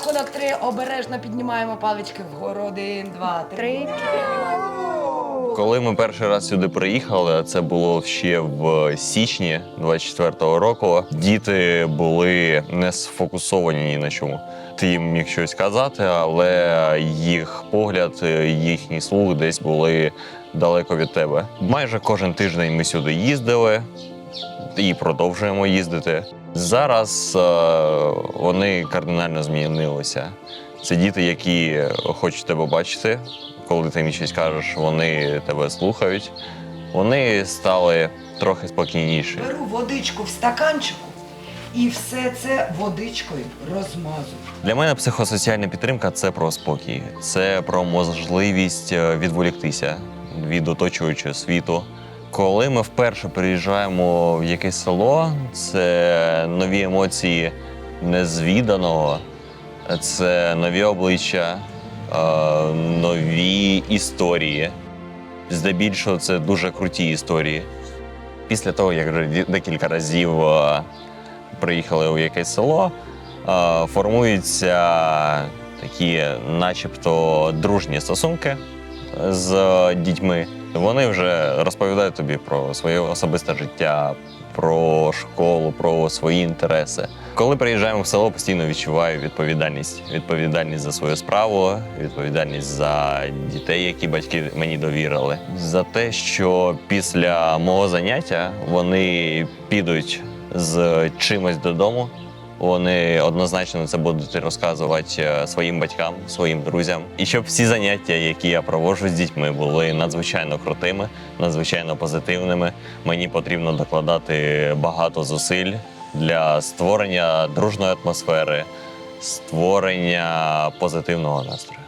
рахунок три обережно піднімаємо палички вгору. Один, два, три. Коли ми перший раз сюди приїхали, а це було ще в січні 24-го року. Діти були не сфокусовані ні на чому. Ти їм міг щось казати, але їх погляд, їхній слух десь були далеко від тебе. Майже кожен тиждень ми сюди їздили і продовжуємо їздити. Зараз е, вони кардинально змінилися. Це діти, які хочуть тебе бачити. Коли ти їм щось кажеш, вони тебе слухають. Вони стали трохи спокійніші. Беру водичку в стаканчику і все це водичкою розмазую. Для мене психосоціальна підтримка це про спокій, це про можливість е, відволіктися від оточуючого світу. Коли ми вперше приїжджаємо в якесь село, це нові емоції незвіданого, це нові обличчя, е, нові історії. Здебільшого це дуже круті історії. Після того, як вже декілька разів е, приїхали у якесь село, е, формуються такі, начебто, дружні стосунки з дітьми. Вони вже розповідають тобі про своє особисте життя, про школу, про свої інтереси. Коли приїжджаємо в село, постійно відчуваю відповідальність. Відповідальність за свою справу, відповідальність за дітей, які батьки мені довірили. За те, що після мого заняття вони підуть з чимось додому. Вони однозначно це будуть розказувати е, своїм батькам, своїм друзям. І щоб всі заняття, які я проводжу з дітьми, були надзвичайно крутими, надзвичайно позитивними. Мені потрібно докладати багато зусиль для створення дружної атмосфери, створення позитивного настрою.